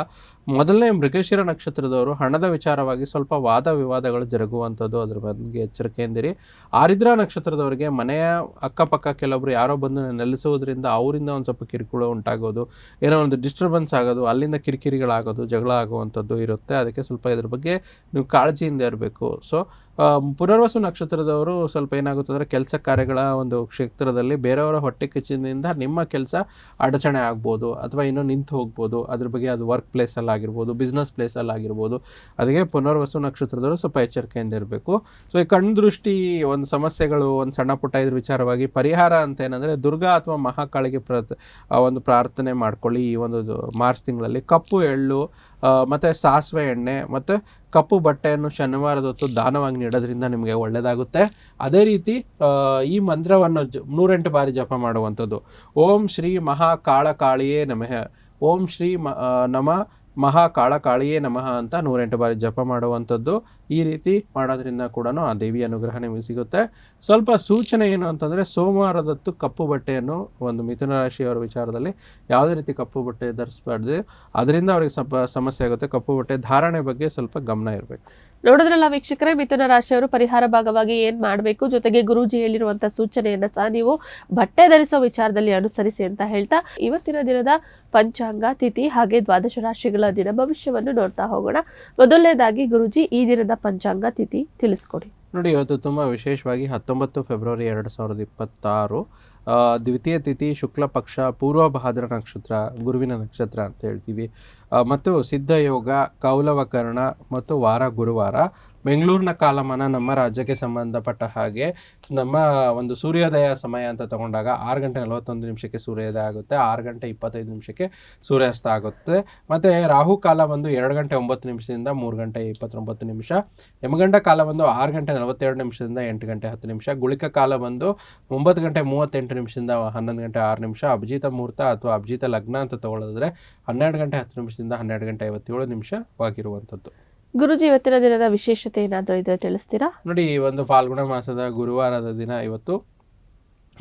ಮೊದಲನೇ ಮೃಗಶಿರ ನಕ್ಷತ್ರದವರು ಹಣದ ವಿಚಾರವಾಗಿ ಸ್ವಲ್ಪ ವಾದ ವಿವಾದಗಳು ಜರುಗುವಂಥದ್ದು ಅದ್ರ ಬಗ್ಗೆ ಎಚ್ಚರಿಕೆಯಿಂದಿರಿ ಆರಿದ್ರ ನಕ್ಷತ್ರದವರಿಗೆ ಮನೆಯ ಅಕ್ಕಪಕ್ಕ ಕೆಲವೊಬ್ರು ಯಾರೋ ಬಂದು ನೆಲೆಸುವುದರಿಂದ ಅವರಿಂದ ಒಂದು ಸ್ವಲ್ಪ ಕಿರುಕುಳ ಉಂಟಾಗೋದು, ಏನೋ ಒಂದು ಡಿಸ್ಟರ್ಬೆನ್ಸ್ ಆಗೋದು, ಅಲ್ಲಿಂದ ಕಿರಿಕಿರಿಗಳಾಗೋದು ಜಗಳ ಆಗುವಂಥದ್ದು ಇರುತ್ತೆ. ಅದಕ್ಕೆ ಸ್ವಲ್ಪ ಇದ್ರ ಬಗ್ಗೆ ನೀವು ಕಾಳಜಿಯಿಂದ ಇರಬೇಕು. ಸೊ ಪುನರ್ವಸು ನಕ್ಷತ್ರದವರು ಸ್ವಲ್ಪ ಏನಾಗುತ್ತೆ ಅಂದರೆ ಕೆಲಸ ಕಾರ್ಯಗಳ ಒಂದು ಕ್ಷೇತ್ರದಲ್ಲಿ ಬೇರೆಯವರ ಹೊಟ್ಟೆ ಕಿಚ್ಚಿನಿಂದ ನಿಮ್ಮ ಕೆಲಸ ಅಡಚಣೆ ಆಗ್ಬೋದು ಅಥವಾ ಇನ್ನೂ ನಿಂತು ಹೋಗ್ಬೋದು. ಅದ್ರ ಬಗ್ಗೆ ಅದು ವರ್ಕ್ ಪ್ಲೇಸಲ್ಲಿ ಆಗಿರ್ಬೋದು ಬಿಸ್ನೆಸ್ ಪ್ಲೇಸಲ್ಲಿ ಆಗಿರ್ಬೋದು. ಅದಕ್ಕೆ ಪುನರ್ವಸು ನಕ್ಷತ್ರದವರು ಸ್ವಲ್ಪ ಎಚ್ಚರಿಕೆಯಿಂದ ಇರಬೇಕು. ಸೊ ಈ ಕಣ್ಣು ದೃಷ್ಟಿ, ಒಂದು ಸಮಸ್ಯೆಗಳು, ಒಂದು ಸಣ್ಣ ಪುಟ್ಟ ಇದ್ರ ವಿಚಾರವಾಗಿ ಪರಿಹಾರ ಅಂತ ಏನಂದರೆ ದುರ್ಗಾ ಅಥವಾ ಮಹಾಕಾಳಿಗೆ ಪ್ರ ಒಂದು ಪ್ರಾರ್ಥನೆ ಮಾಡ್ಕೊಳ್ಳಿ. ಈ ಒಂದು ಮಾರ್ಚ್ ತಿಂಗಳಲ್ಲಿ ಕಪ್ಪು, ಎಳ್ಳು ಮತ್ತೆ ಸಾಸಿವೆ ಎಣ್ಣೆ, ಮತ್ತು ಕಪ್ಪು ಬಟ್ಟೆಯನ್ನು ಶನಿವಾರದ ಹೊತ್ತು ದಾನವಾಗಿ ನೀಡೋದ್ರಿಂದ ನಿಮಗೆ ಒಳ್ಳೆಯದಾಗುತ್ತೆ ಅದೇ ರೀತಿ ಈ ಮಂತ್ರವನ್ನು ಜ ನೂರೆಂಟು ಬಾರಿ ಜಪ ಮಾಡುವಂಥದ್ದು. ಓಂ ಶ್ರೀ ಮಹಾ ಕಾಳ ಕಾಳಿಯೇ ನಮಃ. ಓಂ ಶ್ರೀ ಮ ನಮ ಮಹಾ ಕಾಳ ಕಾಳಿಯೇ ನಮಃ ಅಂತ ನೂರೆಂಟು ಬಾರಿ ಜಪ ಮಾಡುವಂಥದ್ದು. ಈ ರೀತಿ ಮಾಡೋದ್ರಿಂದ ಕೂಡ ಆ ದೇವಿಯ ಅನುಗ್ರಹ ನಿಮಗೆ ಸಿಗುತ್ತೆ. ಸ್ವಲ್ಪ ಸೂಚನೆ ಏನು ಅಂತಂದರೆ ಸೋಮವಾರದತ್ತು ಕಪ್ಪು ಬಟ್ಟೆಯನ್ನು ಒಂದು ಮಿಥುನ ರಾಶಿಯವರ ವಿಚಾರದಲ್ಲಿ ಯಾವುದೇ ರೀತಿ ಕಪ್ಪು ಬಟ್ಟೆ ಧರಿಸಬಾರ್ದು. ಅದರಿಂದ ಅವ್ರಿಗೆ ಸ್ವಲ್ಪ ಸಮಸ್ಯೆ ಆಗುತ್ತೆ. ಕಪ್ಪು ಬಟ್ಟೆ ಧಾರಣೆ ಬಗ್ಗೆ ಸ್ವಲ್ಪ ಗಮನ ಇರಬೇಕು. ನೋಡಿದ್ರಲ್ಲ ವೀಕ್ಷಕರೇ, ಮಿಥುನ ರಾಶಿಯವರು ಪರಿಹಾರ ಭಾಗವಾಗಿ ಏನು ಮಾಡಬೇಕು? ಜೊತೆಗೆ ಗುರೂಜಿ ಹೇಳಿರುವಂಥ ಸೂಚನೆಯನ್ನು ಸಹ ನೀವು ಬಟ್ಟೆ ಧರಿಸೋ ವಿಚಾರದಲ್ಲಿ ಅನುಸರಿಸಿ ಅಂತ ಹೇಳ್ತಾ ಇವತ್ತಿನ ದಿನದ ಪಂಚಾಂಗ, ತಿಥಿ ಹಾಗೆ ದ್ವಾದಶ ರಾಶಿಗಳ ದಿನ ಭವಿಷ್ಯವನ್ನು ನೋಡ್ತಾ ಹೋಗೋಣ. ಮೊದಲನೇದಾಗಿ ಗುರುಜಿ, ಈ ದಿನದ ಪಂಚಾಂಗ ತಿಥಿ ತಿಳಿಸ್ಕೊಡಿ. ನೋಡಿ, ಇವತ್ತು ತುಂಬ ವಿಶೇಷವಾಗಿ ಹತ್ತೊಂಬತ್ತು ಫೆಬ್ರವರಿ ಎರಡು ಸಾವಿರದ ಇಪ್ಪತ್ತಾರು ದ್ವಿತೀಯ ತಿಥಿ ಶುಕ್ಲ ಪಕ್ಷ, ಪೂರ್ವ ಭಾದ್ರ ನಕ್ಷತ್ರ, ಗುರುವಿನ ನಕ್ಷತ್ರ ಅಂತ ಹೇಳ್ತೀವಿ. ಮತ್ತು ಸಿದ್ಧಯೋಗ ಕೌಲವಕರ್ಣ ಮತ್ತು ವಾರ ಗುರುವಾರ. ಬೆಂಗಳೂರಿನ ಕಾಲಮಾನ ನಮ್ಮ ರಾಜ್ಯಕ್ಕೆ ಸಂಬಂಧಪಟ್ಟ ಹಾಗೆ ನಮ್ಮ ಒಂದು ಸೂರ್ಯೋದಯ ಸಮಯ ಅಂತ ತಗೊಂಡಾಗ ಆರು ಗಂಟೆ ನಲವತ್ತೊಂದು ನಿಮಿಷಕ್ಕೆ ಸೂರ್ಯೋದಯ ಆಗುತ್ತೆ, ಆರು ಗಂಟೆ ಇಪ್ಪತ್ತೈದು ನಿಮಿಷಕ್ಕೆ ಸೂರ್ಯಾಸ್ತ ಆಗುತ್ತೆ. ಮತ್ತು ರಾಹು ಕಾಲ ಬಂದು ಎರಡು ಗಂಟೆ ಒಂಬತ್ತು ನಿಮಿಷದಿಂದ ಮೂರು ಗಂಟೆ ಇಪ್ಪತ್ತೊಂಬತ್ತು ನಿಮಿಷ, ಯಮಗಂಡ ಕಾಲ ಬಂದು ಆರು ಗಂಟೆ ನಲವತ್ತೆರಡು ನಿಮಿಷದಿಂದ ಎಂಟು ಗಂಟೆ ಹತ್ತು ನಿಮಿಷ, ಗುಳಿಕ ಕಾಲ ಬಂದು ಒಂಬತ್ತು ಗಂಟೆ ಮೂವತ್ತೆಂಟು ನಿಮಿಷದಿಂದ ಹನ್ನೊಂದು ಗಂಟೆ ಆರು ನಿಮಿಷ, ಅಭಿಜಿತ ಮುಹೂರ್ತ ಅಥವಾ ಅಭಿಜಿತ ಲಗ್ನ ಅಂತ ತಗೊಳ್ಳೋದಾದ್ರೆ ಹನ್ನೆರಡು ಗಂಟೆ ಹತ್ತು ನಿಮಿಷದಿಂದ ಹನ್ನೆರಡು ಗಂಟೆ ಐವತ್ತೇಳು ನಿಮಿಷವಾಗಿರುವಂಥದ್ದು. ಗುರೂಜಿ, ಇವತ್ತಿನ ದಿನದ ವಿಶೇಷತೆ ಏನಾದರೂ ಇದ್ರೆ ತಿಳಿಸ್ತೀರಾ? ನೋಡಿ, ಈ ಒಂದು ಫಾಲ್ಗುಣ ಮಾಸದ ಗುರುವಾರದ ದಿನ ಇವತ್ತು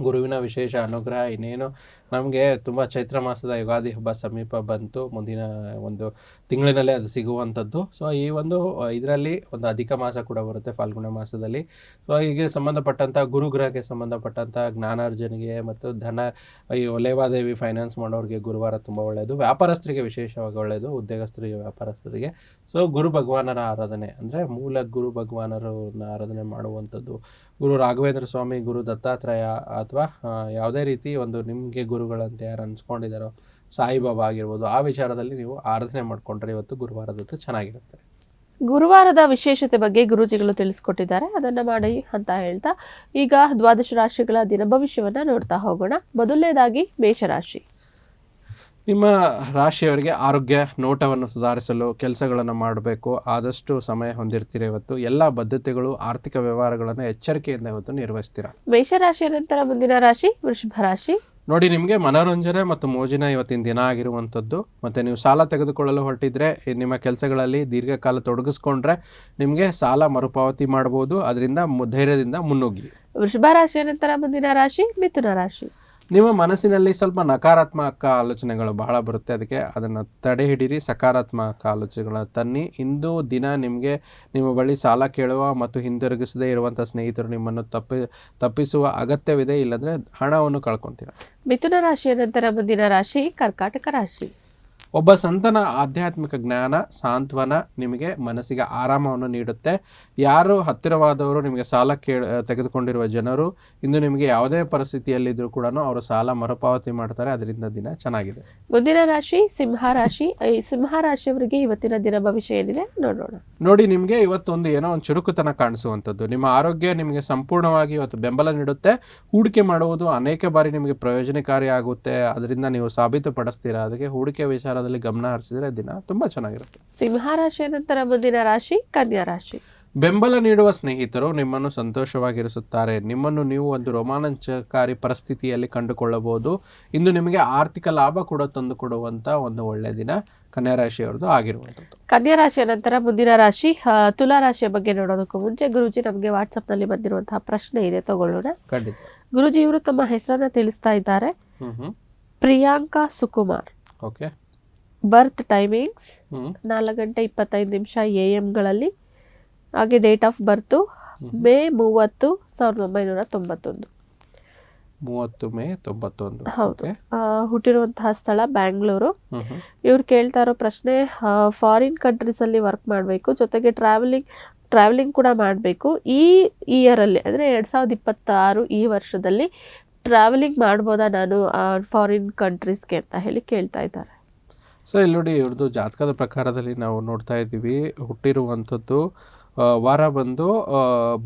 ಗುರುವಿನ ವಿಶೇಷ ಅನುಗ್ರಹ, ಇನ್ನೇನು ನಮಗೆ ತುಂಬ ಚೈತ್ರ ಮಾಸದ ಯುಗಾದಿ ಹಬ್ಬ ಸಮೀಪ ಬಂತು. ಮುಂದಿನ ಒಂದು ತಿಂಗಳಿನಲ್ಲೇ ಅದು ಸಿಗುವಂಥದ್ದು. ಸೊ ಈ ಒಂದು ಇದರಲ್ಲಿ ಒಂದು ಅಧಿಕ ಮಾಸ ಕೂಡ ಬರುತ್ತೆ ಫಾಲ್ಗುಣ ಮಾಸದಲ್ಲಿ. ಸೊ ಹೀಗೆ ಸಂಬಂಧಪಟ್ಟಂಥ ಗುರುಗ್ರಹಕ್ಕೆ ಸಂಬಂಧಪಟ್ಟಂಥ ಜ್ಞಾನಾರ್ಜನೆಗೆ ಮತ್ತು ಧನ, ಈ ಒಲೇವಾದೇವಿ ಫೈನಾನ್ಸ್ ಮಾಡೋರಿಗೆ ಗುರುವಾರ ತುಂಬ ಒಳ್ಳೆಯದು. ವ್ಯಾಪಾರಸ್ಥರಿಗೆ ವಿಶೇಷವಾಗಿ ಒಳ್ಳೆಯದು, ಉದ್ಯೋಗಸ್ಥರಿಗೆ, ವ್ಯಾಪಾರಸ್ಥರಿಗೆ. ಸೊ ಗುರು ಭಗವಾನರ ಆರಾಧನೆ ಅಂದರೆ ಮೂಲ ಗುರು ಭಗವಾನರನ್ನ ಆರಾಧನೆ ಮಾಡುವಂಥದ್ದು. ಗುರು ರಾಘವೇಂದ್ರ ಸ್ವಾಮಿ, ಗುರು ದತ್ತಾತ್ರೇಯ ಅಥವಾ ಯಾವುದೇ ರೀತಿ ಒಂದು ನಿಮಗೆ ಗುರುಗಳಂತ ಯಾರು ಅನ್ಸ್ಕೊಂಡಿದ್ದಾರೋ ಸಾಯಿಬಾಬಾ ಆಗಿರ್ಬೋದು, ಆ ವಿಚಾರದಲ್ಲಿ ನೀವು ಆರಾಧನೆ ಮಾಡಿಕೊಂಡ್ರೆ ಇವತ್ತು ಗುರುವಾರದೊತ್ತು ಚೆನ್ನಾಗಿರುತ್ತೆ. ಗುರುವಾರದ ವಿಶೇಷತೆ ಬಗ್ಗೆ ಗುರುಜಿಗಳು ತಿಳಿಸ್ಕೊಟ್ಟಿದ್ದಾರೆ. ಅದನ್ನು ಮಾಡಿ ಅಂತ ಹೇಳ್ತಾ, ಈಗ ದ್ವಾದಶ ರಾಶಿಗಳ ದಿನ ಭವಿಷ್ಯವನ್ನು ನೋಡ್ತಾ ಹೋಗೋಣ. ಮೊದಲನೇದಾಗಿ ಮೇಷರಾಶಿ. ನಿಮ್ಮ ರಾಶಿಯವರಿಗೆ ಆರೋಗ್ಯ ನೋಟವನ್ನು ಸುಧಾರಿಸಲು ಕೆಲಸಗಳನ್ನು ಮಾಡಬೇಕು ಆದಷ್ಟು ಸಮಯ ಹೊಂದಿರ್ತೀರಿ ಇವತ್ತು. ಎಲ್ಲ ಬದ್ಧತೆಗಳು ಆರ್ಥಿಕ ವ್ಯವಹಾರಗಳನ್ನು ಎಚ್ಚರಿಕೆಯಿಂದ ಇವತ್ತು ನಿರ್ವಹಿಸ್ತೀರಾ? ಮೇಷರಾಶಿಯ ನಂತರ ಮುಂದಿನ ರಾಶಿ ವೃಷಭ ರಾಶಿ. ನೋಡಿ ನಿಮಗೆ ಮನೋರಂಜನೆ ಮತ್ತು ಮೋಜಿನ ಇವತ್ತಿನ ದಿನ ಆಗಿರುವಂಥದ್ದು. ಮತ್ತು ನೀವು ಸಾಲ ತೆಗೆದುಕೊಳ್ಳಲು ಹೊರಟಿದ್ರೆ ನಿಮ್ಮ ಕೆಲಸಗಳಲ್ಲಿ ದೀರ್ಘಕಾಲ ತೊಡಗಿಸ್ಕೊಂಡ್ರೆ ನಿಮಗೆ ಸಾಲ ಮರುಪಾವತಿ ಮಾಡ್ಬೋದು ಅದರಿಂದ ಧೈರ್ಯದಿಂದ ಮುನ್ನುಗ್ಗಿ ವೃಷಭ ರಾಶಿಯ ನಂತರ ಮುಂದಿನ ರಾಶಿ ಮಿಥುನ ರಾಶಿ. ನಿಮ್ಮ ಮನಸ್ಸಿನಲ್ಲಿ ಸ್ವಲ್ಪ ನಕಾರಾತ್ಮಕ ಆಲೋಚನೆಗಳು ಬಹಳ ಬರುತ್ತೆ. ಅದಕ್ಕೆ ಅದನ್ನು ತಡೆ ಹಿಡೀರಿ ಸಕಾರಾತ್ಮಕ ಆಲೋಚನೆಗಳನ್ನ ತನ್ನಿ. ಇಂದು ದಿನ ನಿಮಗೆ ನಿಮ್ಮ ಬಳಿ ಸಾಲ ಕೇಳುವ ಮತ್ತು ಹಿಂದಿರುಗಿಸದೇ ಇರುವಂಥ ಸ್ನೇಹಿತರು ನಿಮ್ಮನ್ನು ತಪ್ಪಿ, ತಪ್ಪಿಸುವ ಅಗತ್ಯವಿದೆ. ಇಲ್ಲಾಂದರೆ ಹಣವನ್ನು ಕಳ್ಕೊತೀರ. ಮಿಥುನ ರಾಶಿಯ ನಂತರ ಮುಂದಿನ ರಾಶಿ ಕರ್ಕಾಟಕ ರಾಶಿ. ಒಬ್ಬ ಸಂತನ ಆಧ್ಯಾತ್ಮಿಕ ಜ್ಞಾನ ಸಾಂತ್ವನ ನಿಮಗೆ ಮನಸ್ಸಿಗೆ ಆರಾಮವನ್ನು ನೀಡುತ್ತೆ. ಯಾರು ಹತ್ತಿರವಾದವರು ನಿಮಗೆ ಸಾಲ ಕೇಳ ತೆಗೆದುಕೊಂಡಿರುವ ಜನರು ಇಂದು ನಿಮಗೆ ಯಾವುದೇ ಪರಿಸ್ಥಿತಿಯಲ್ಲಿದ್ದರೂ ಕೂಡ ಅವರು ಸಾಲ ಮರುಪಾವತಿ ಮಾಡ್ತಾರೆ. ಅದರಿಂದ ದಿನ ಚೆನ್ನಾಗಿದೆ. ಮುಂದಿನ ರಾಶಿ ಸಿಂಹ ರಾಶಿ. ಈ ಸಿಂಹ ರಾಶಿಯವರಿಗೆ ಇವತ್ತಿನ ದಿನ ಭವಿಷ್ಯ ಏನಿದೆ ನೋಡೋಣ ನೋಡಿ ನಿಮಗೆ ಇವತ್ತೊಂದು ಏನೋ ಒಂದು ಚುರುಕುತನ ಕಾಣಿಸುವಂಥದ್ದು. ನಿಮ್ಮ ಆರೋಗ್ಯ ನಿಮಗೆ ಸಂಪೂರ್ಣವಾಗಿ ಇವತ್ತು ಬೆಂಬಲ ನೀಡುತ್ತೆ. ಹೂಡಿಕೆ ಮಾಡುವುದು ಅನೇಕ ಬಾರಿ ನಿಮಗೆ ಪ್ರಯೋಜನಕಾರಿ ಆಗುತ್ತೆ ಅದರಿಂದ ನೀವು ಸಾಬೀತುಪಡಿಸ್ತೀರಾ? ಅದಕ್ಕೆ ಹೂಡಿಕೆ ವಿಚಾರದಲ್ಲಿ ಗಮನ ಹರಿಸಿದ್ರೆ ದಿನ ತುಂಬಾ ಚೆನ್ನಾಗಿರುತ್ತೆ. ಸಿಂಹ ರಾಶಿ ನಂತರ ಮುಂದಿನ ರಾಶಿ ಕನ್ಯಾ ರಾಶಿ. ಬೆಂಬಲ ನೀಡುವ ಸ್ನೇಹಿತರು ನಿಮ್ಮನ್ನು ಸಂತೋಷವಾಗಿರಿಸುತ್ತಾರೆ. ನಿಮ್ಮನ್ನು ನೀವು ಒಂದು ರೋಮಾಂಚಕಾರಿ ಪರಿಸ್ಥಿತಿಯಲ್ಲಿ ಕಂಡುಕೊಳ್ಳಬಹುದು. ಇಂದು ನಿಮಗೆ ಆರ್ಥಿಕ ಲಾಭ ಕೂಡ ತಂದುಕೊಡುವಂಥ ಒಂದು ಒಳ್ಳೆಯ ದಿನ ಕನ್ಯಾ ರಾಶಿಯವರದು ಆಗಿರುವಂಥದ್ದು. ಕನ್ಯಾ ರಾಶಿಯ ನಂತರ ಮುಂದಿನ ರಾಶಿ ತುಲಾ ರಾಶಿಯ ಬಗ್ಗೆ ನೋಡೋದಕ್ಕೂ ಮುಂಚೆ ಗುರುಜಿ ನಮಗೆ ವಾಟ್ಸಪ್ನಲ್ಲಿ ಬಂದಿರುವಂತಹ ಪ್ರಶ್ನೆ ಇದೆ ತಗೊಳ್ಳೋಣ. ಖಂಡಿತ. ಗುರುಜಿ ಇವರು ತಮ್ಮ ಹೆಸರನ್ನ ತಿಳಿಸ್ತಾ ಇದ್ದಾರೆ. Priyanka Sukumar. Okay. Birth timings ನಾಲ್ಕು ಗಂಟೆ ಇಪ್ಪತ್ತೈದು ನಿಮಿಷ ಎ ಎಮ್ಗಳಲ್ಲಿ ಹಾಗೆ ಡೇಟ್ ಆಫ್ ಬರ್ತು ಮೇ ಮೂವತ್ತು ಸಾವಿರದ ಒಂಬೈನೂರ ತೊಂಬತ್ತೊಂದು. ಮೂವತ್ತು ಮೇ ತೊಂಬತ್ತೊಂದು. ಹೌದು. ಹುಟ್ಟಿರುವಂತಹ ಸ್ಥಳ ಬ್ಯಾಂಗ್ಳೂರು. ಇವ್ರು ಕೇಳ್ತಾ ಇರೋ ಪ್ರಶ್ನೆ ಫಾರಿನ್ ಕಂಟ್ರೀಸಲ್ಲಿ ವರ್ಕ್ ಮಾಡಬೇಕು ಜೊತೆಗೆ ಟ್ರಾವೆಲಿಂಗ್ ಟ್ರಾವೆಲಿಂಗ್ ಕೂಡ ಮಾಡಬೇಕು. ಈ ಇಯರಲ್ಲಿ ಅಂದರೆ ಎರಡು ಸಾವಿರದ ಇಪ್ಪತ್ತಾರು ಈ ವರ್ಷದಲ್ಲಿ ಟ್ರಾವೆಲಿಂಗ್ ಮಾಡ್ಬೋದಾ ನಾನು ಫಾರಿನ್ ಕಂಟ್ರೀಸ್ಗೆ ಅಂತ ಹೇಳಿ ಕೇಳ್ತಾ ಇದ್ದಾರೆ. ಸೊ ಇಲ್ಲಿ ನೋಡಿ ಇವ್ರದ್ದು ಜಾತಕದ ಪ್ರಕಾರದಲ್ಲಿ ನಾವು ನೋಡ್ತಾ ಇದ್ದೀವಿ. ಹುಟ್ಟಿರುವಂಥದ್ದು ವಾರ ಬಂದು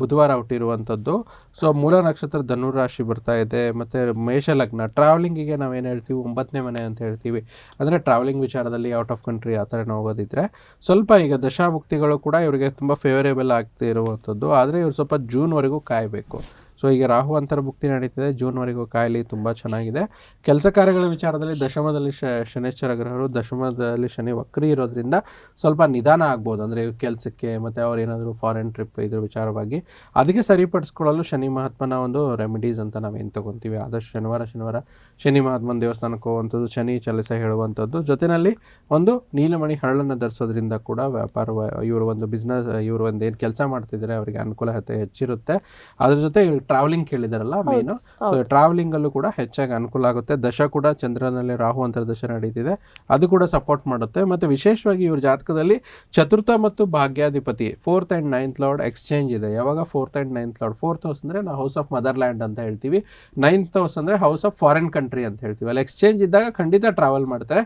ಬುಧವಾರ ಹುಟ್ಟಿರುವಂಥದ್ದು. ಸೊ ಮೂಲ ನಕ್ಷತ್ರ ಧನುರ್ ರಾಶಿ ಬರ್ತಾ ಇದೆ. ಮತ್ತು ಮೇಷ ಲಗ್ನ ಟ್ರಾವೆಲಿಂಗಿಗೆ ಏನು ಹೇಳ್ತೀವಿ? ಒಂಬತ್ತನೇ ಮನೆ ಅಂತ ಹೇಳ್ತೀವಿ. ಅಂದರೆ ಟ್ರಾವೆಲಿಂಗ್ ವಿಚಾರದಲ್ಲಿ ಔಟ್ ಆಫ್ ಕಂಟ್ರಿ ಆ ಥರ ಹೋಗೋದಿದ್ರೆ. ಸ್ವಲ್ಪ ಈಗ ದಶಾಭುಕ್ತಿಗಳು ಕೂಡ ಇವರಿಗೆ ತುಂಬ ಫೇವರೇಬಲ್ ಆಗ್ತಿರುವಂಥದ್ದು. ಆದರೆ ಇವ್ರು ಸ್ವಲ್ಪ ಜೂನ್ವರೆಗೂ ಕಾಯಬೇಕು. ಸೊ ಈಗ ರಾಹು ಅಂತರ್ಭುಕ್ತಿ ನಡೀತಿದೆ. ಜೂನ್ವರೆಗೂ ಕಾಯಿಲೆ ತುಂಬ ಚೆನ್ನಾಗಿದೆ. ಕೆಲಸ ಕಾರ್ಯಗಳ ವಿಚಾರದಲ್ಲಿ ದಶಮದಲ್ಲಿ ಶ, ಶನೇಶ್ವರ ಗ್ರಹರು ದಶಮದಲ್ಲಿ ಶನಿ ವಕ್ರಿ ಇರೋದ್ರಿಂದ ಸ್ವಲ್ಪ ನಿಧಾನ ಆಗ್ಬೋದು. ಅಂದರೆ ಕೆಲಸಕ್ಕೆ ಮತ್ತು ಅವರೇನಾದರೂ ಫಾರಿನ್ ಟ್ರಿಪ್ ಇದ್ರ ವಿಚಾರವಾಗಿ ಅದಕ್ಕೆ ಸರಿಪಡಿಸ್ಕೊಳ್ಳಲು ಶನಿ ಮಹಾತ್ಮನ ಒಂದು ರೆಮಿಡೀಸ್ ಅಂತ ನಾವೇನು ತೊಗೊತೀವಿ. ಆದಷ್ಟು ಶನಿವಾರ ಶನಿವಾರ ಶನಿ ಮಹಾತ್ಮನ ದೇವಸ್ಥಾನಕ್ಕೆ ಹೋಗುವಂಥದ್ದು, ಶನಿ ಚಲಿಸ ಹೇಳುವಂಥದ್ದು. ಜೊತೆಯಲ್ಲಿ ಒಂದು ನೀಲಮಣಿ ಹರಳನ್ನು ಧರಿಸೋದ್ರಿಂದ ಕೂಡ ವ್ಯಾಪಾರ ಇವರು ಒಂದು ಬಿಸ್ನೆಸ್ ಇವರು ಒಂದು ಏನು ಕೆಲಸ ಮಾಡ್ತಿದ್ದಾರೆ ಅವರಿಗೆ ಅನುಕೂಲತೆ ಹೆಚ್ಚಿರುತ್ತೆ. ಅದ್ರ ಜೊತೆ ಟ್ರಾವೆಲಿಂಗ್ ಕೇಳಿದಾರಲ್ಲ ಮೇನ್ ಸೊ ಟ್ರಾವೆಲಿಂಗ್ ಅಲ್ಲೂ ಕೂಡ ಹೆಚ್ಚಾಗಿ ಅನುಕೂಲ ಆಗುತ್ತೆ. ದಶ ಕೂಡ ಚಂದ್ರನಲ್ಲಿ ರಾಹು ಅಂತರ್ದಶ ನಡೀತಿದೆ. ಅದು ಕೂಡ ಸಪೋರ್ಟ್ ಮಾಡುತ್ತೆ. ಮತ್ತೆ ವಿಶೇಷವಾಗಿ ಇವ್ರ ಜಾತಕದಲ್ಲಿ ಚತುರ್ಥ ಮತ್ತು ಭಾಗ್ಯಾಧಿಪತಿ fourth and ninth lord exchange ಇದೆ. ಯಾವಾಗ fourth and ninth lord fourth house ಅಂದ್ರೆ ನಾವು ಹೌಸ್ ಆಫ್ ಮದರ್ಲ್ಯಾಂಡ್ ಅಂತ ಹೇಳ್ತೀವಿ. ನೈನ್ತ್ ಹೌಸ್ ಅಂದ್ರೆ ಹೌಸ್ ಆಫ್ ಫಾರಿನ್ ಕಂಟ್ರಿ ಅಂತ ಹೇಳ್ತೀವಿ. ಅಲ್ಲಿ ಎಕ್ಸ್ಚೇಂಜ್ ಇದ್ದಾಗ ಖಂಡಿತ ಟ್ರಾವೆಲ್ ಮಾಡ್ತಾರೆ.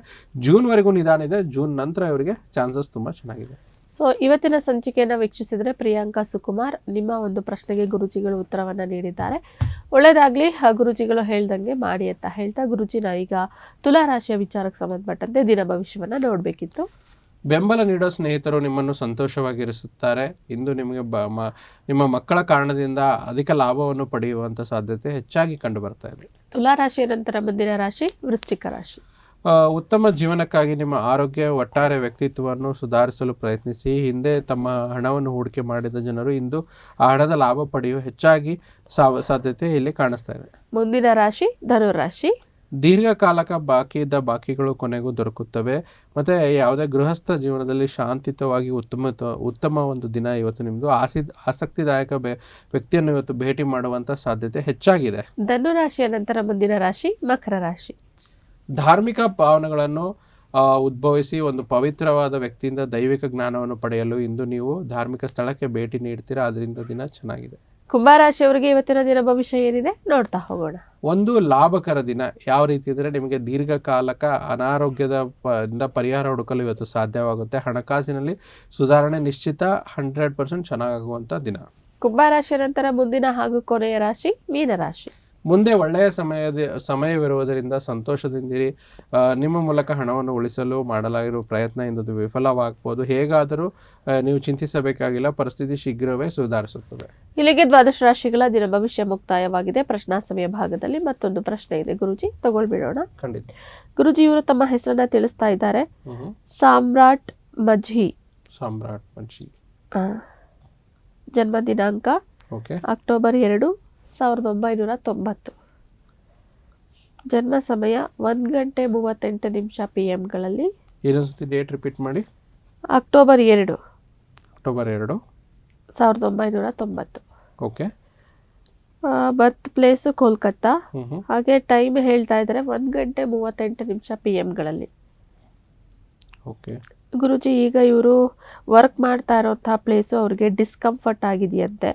ಜೂನ್ವರೆಗೂ ನಿಧಾನ ಇದೆ. ಜೂನ್ ನಂತರ ಇವರಿಗೆ ಚಾನ್ಸಸ್ ತುಂಬಾ ಚೆನ್ನಾಗಿದೆ. ಸೊ ಇವತ್ತಿನ ಸಂಚಿಕೆಯನ್ನು ವೀಕ್ಷಿಸಿದರೆ ಪ್ರಿಯಾಂಕಾ ಸುಕುಮಾರ್ ನಿಮ್ಮ ಒಂದು ಪ್ರಶ್ನೆಗೆ ಗುರುಜಿಗಳು ಉತ್ತರವನ್ನು ನೀಡಿದ್ದಾರೆ. ಒಳ್ಳೆಯದಾಗಲಿ ಗುರುಜಿಗಳು ಹೇಳ್ದಂಗೆ ಮಾಡಿ ಅಂತ ಹೇಳ್ತಾ ಗುರುಜಿ ನಾವೀಗ ತುಲಾ ರಾಶಿಯ ವಿಚಾರಕ್ಕೆ ಸಂಬಂಧಪಟ್ಟಂತೆ ದಿನ ಭವಿಷ್ಯವನ್ನು ನೋಡಬೇಕಿತ್ತು. ಬೆಂಬಲ ನೀಡೋ ಸ್ನೇಹಿತರು ನಿಮ್ಮನ್ನು ಸಂತೋಷವಾಗಿರಿಸುತ್ತಾರೆ. ಇಂದು ನಿಮಗೆ ಬ ಮ ನಿಮ್ಮ ಮಕ್ಕಳ ಕಾರಣದಿಂದ ಅಧಿಕ ಲಾಭವನ್ನು ಪಡೆಯುವಂಥ ಸಾಧ್ಯತೆ ಹೆಚ್ಚಾಗಿ ಕಂಡು ಬರ್ತಾ ಇದೆ. ತುಲಾ ರಾಶಿಯ ನಂತರ ಮುಂದಿನ ರಾಶಿ ವೃಶ್ಚಿಕ ರಾಶಿ. ಉತ್ತಮ ಜೀವನಕ್ಕಾಗಿ ನಿಮ್ಮ ಆರೋಗ್ಯ ಒಟ್ಟಾರೆ ವ್ಯಕ್ತಿತ್ವವನ್ನು ಸುಧಾರಿಸಲು ಪ್ರಯತ್ನಿಸಿ. ಹಿಂದೆ ತಮ್ಮ ಹಣವನ್ನು ಹೂಡಿಕೆ ಮಾಡಿದ ಜನರು ಇಂದು ಆ ಹಣದ ಲಾಭ ಪಡೆಯುವ ಹೆಚ್ಚಾಗಿ ಸಾಧ್ಯತೆ ಇಲ್ಲಿ ಕಾಣಿಸ್ತಾ ಇದೆ. ಮುಂದಿನ ರಾಶಿ ಧನುರಾಶಿ ದೀರ್ಘಕಾಲಕ ಬಾಕಿ ಇದ್ದ ಬಾಕಿಗಳು ಕೊನೆಗೂ ದೊರಕುತ್ತವೆ. ಮತ್ತು ಯಾವುದೇ ಗೃಹಸ್ಥ ಜೀವನದಲ್ಲಿ ಶಾಂತಿತವಾಗಿ ಉತ್ತಮ ಉತ್ತಮ ಒಂದು ದಿನ ಇವತ್ತು ನಿಮ್ಮದು ಆಸಿ ಆಸಕ್ತಿದಾಯಕ ವ್ಯಕ್ತಿಯನ್ನು ಇವತ್ತು ಭೇಟಿ ಮಾಡುವಂಥ ಸಾಧ್ಯತೆ ಹೆಚ್ಚಾಗಿದೆ. ಧನುರಾಶಿಯ ನಂತರ ಮುಂದಿನ ರಾಶಿ ಮಕರ ರಾಶಿ. ಧಾರ್ಮಿಕ ಭಾವನೆಗಳನ್ನು ಉದ್ಭವಿಸಿ ಒಂದು ಪವಿತ್ರವಾದ ವ್ಯಕ್ತಿಯಿಂದ ದೈವಿಕ ಜ್ಞಾನವನ್ನು ಪಡೆಯಲು ಇಂದು ನೀವು ಧಾರ್ಮಿಕ ಸ್ಥಳಕ್ಕೆ ಭೇಟಿ ನೀಡ್ತೀರಾ? ಅದರಿಂದ ದಿನ ಚೆನ್ನಾಗಿದೆ. ಕುಂಭರಾಶಿಯವರಿಗೆ ಇವತ್ತಿನ ದಿನ ಭವಿಷ್ಯ ಏನಿದೆ ನೋಡ್ತಾ ಹೋಗೋಣ. ಒಂದು ಲಾಭಕರ ದಿನ. ಯಾವ ರೀತಿ ಅಂದರೆ ನಿಮಗೆ ದೀರ್ಘಕಾಲಕ ಅನಾರೋಗ್ಯದ ಇಂದ ಪರಿಹಾರ ಹುಡುಕಲು ಇವತ್ತು ಸಾಧ್ಯವಾಗುತ್ತೆ. ಹಣಕಾಸಿನಲ್ಲಿ ಸುಧಾರಣೆ ನಿಶ್ಚಿತ ಹಂಡ್ರೆಡ್ ಪರ್ಸೆಂಟ್ ಚೆನ್ನಾಗುವಂಥ ದಿನ. ಕುಂಭರಾಶಿಯ ನಂತರ ಮುಂದಿನ ಹಾಗೂ ಕೊನೆಯ ರಾಶಿ ಮೀನರಾಶಿ. ಮುಂದೆ ಒಳ್ಳೆಯ ಸಮಯದ ಸಮಯವಿರುವುದರಿಂದ ಸಂತೋಷದಿಂದಿರಿ. ನಿಮ್ಮ ಮೂಲಕ ಹಣವನ್ನು ಉಳಿಸಲು ಮಾಡಲಾಗಿರುವ ಪ್ರಯತ್ನ ಇಂದು ವಿಫಲವಾಗಬಹುದು. ಹೇಗಾದರೂ ನೀವು ಚಿಂತಿಸಬೇಕಾಗಿಲ್ಲ. ಪರಿಸ್ಥಿತಿ ಶೀಘ್ರವೇ ಸುಧಾರಿಸುತ್ತದೆ. ಇಲ್ಲಿಗೆ ದ್ವಾದಶ ರಾಶಿಗಳ ದಿನ ಭವಿಷ್ಯ ಮುಕ್ತಾಯವಾಗಿದೆ. ಪ್ರಶ್ನಾ ಸಮಯ ಭಾಗದಲ್ಲಿ ಮತ್ತೊಂದು ಪ್ರಶ್ನೆ ಇದೆ. ಗುರುಜಿ ತಗೊಳ್ಬಿಡೋಣ. ಖಂಡಿತ. ಗುರುಜಿ ಇವರು ತಮ್ಮ ಹೆಸರನ್ನ ತಿಳಿಸ್ತಾ ಇದ್ದಾರೆ. ಸಾಮ್ರಾಟ್ ಮಜ್ಹಿ. ಸಾಮ್ರಾಟ್ ಮಜ್ಹಿ. ಜನ್ಮ ದಿನಾಂಕ ಓಕೆ. ಅಕ್ಟೋಬರ್ ಎರಡು ಸಾವಿರದ ಒಂಬೈನೂರ ತೊಂಬತ್ತು. ಜನ್ಮ ಸಮಯ ಒಂದು ಗಂಟೆ ಮೂವತ್ತೆಂಟು ನಿಮಿಷ ಪಿ ಎಮ್ಗಳಲ್ಲಿ ಇನ್ನೊಂದ್ಸತಿ ಡೇಟ್ ರಿಪೀಟ್ ಮಾಡಿ. ಅಕ್ಟೋಬರ್ ಎರಡು. ಅಕ್ಟೋಬರ್ ಎರಡು. ಸಾವಿರದ ಒಂಬೈನೂರ ತೊಂಬತ್ತು. Okay birth place Kolkata. ಹಾಗೆ ಟೈಮ್ ಹೇಳ್ತಾ ಇದ್ದಾರೆ ಒಂದು ಗಂಟೆ ಮೂವತ್ತೆಂಟು ನಿಮಿಷ ಪಿ ಎಮ್ಗಳಲ್ಲಿ ಓಕೆ ಗುರುಜಿ ಈಗ ಇವರು ವರ್ಕ್ ಮಾಡ್ತಾ ಇರೋಂಥ ಪ್ಲೇಸು ಅವ್ರಿಗೆ ಡಿಸ್ಕಂಫರ್ಟ್ ಆಗಿದೆಯಂತೆ.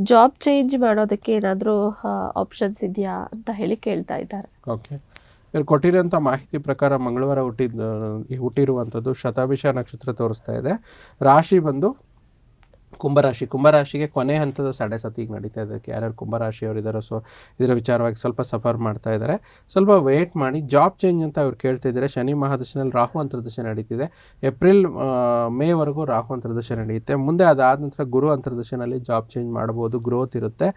ಜಾಬ್ ಚೇಂಜ್ ಮಾಡೋದಕ್ಕೆ ಏನಾದರೂ ಆಪ್ಷನ್ಸ್ ಇದೆಯಾ ಅಂತ ಹೇಳಿ ಕೇಳ್ತಾ ಇದ್ದಾರೆ. ಓಕೆ. ಇವ್ರು ಕೊಟ್ಟಿರೋಂಥ ಮಾಹಿತಿ ಪ್ರಕಾರ ಮಂಗಳವಾರ ಹುಟ್ಟಿದ, ಹುಟ್ಟಿರುವಂಥದ್ದು ಶತಾಭಿಷ ನಕ್ಷತ್ರ ತೋರಿಸ್ತಾ ಇದೆ. ರಾಶಿ ಬಂದು ಕುಂಭರಾಶಿ. ಕುಂಭರಾಶಿಗೆ ಕೊನೆ ಹಂತದ ಸಡೆ ಸತಿ ಈಗ ನಡೀತಾ ಇದೆ. ಯಾರ್ಯಾರು ಕುಂಭರಾಶಿಯವರು ಇದ್ದಾರೋ ಸೊ ಇದರ ವಿಚಾರವಾಗಿ ಸ್ವಲ್ಪ ಸಫರ್ ಮಾಡ್ತಾ ಇದ್ದಾರೆ ಸ್ವಲ್ಪ ವೇಟ್ ಮಾಡಿ ಜಾಬ್ ಚೇಂಜ್ ಅಂತ ಅವ್ರು ಕೇಳ್ತಿದ್ದಾರೆ ಶನಿ ಮಹಾದಶನಲ್ಲಿ ರಾಹು ಅಂತರ್ದಶ ನಡೀತಿದೆ. ಏಪ್ರಿಲ್ ಮೇವರೆಗೂ ರಾಹು ಅಂತರ್ದಶ ನಡೆಯುತ್ತೆ. ಮುಂದೆ ಅದಾದ ನಂತರ ಗುರು ಅಂತರ್ದಶನಲ್ಲಿ ಜಾಬ್ ಚೇಂಜ್ ಮಾಡ್ಬೋದು ಗ್ರೋತ್ ಇರುತ್ತೆ.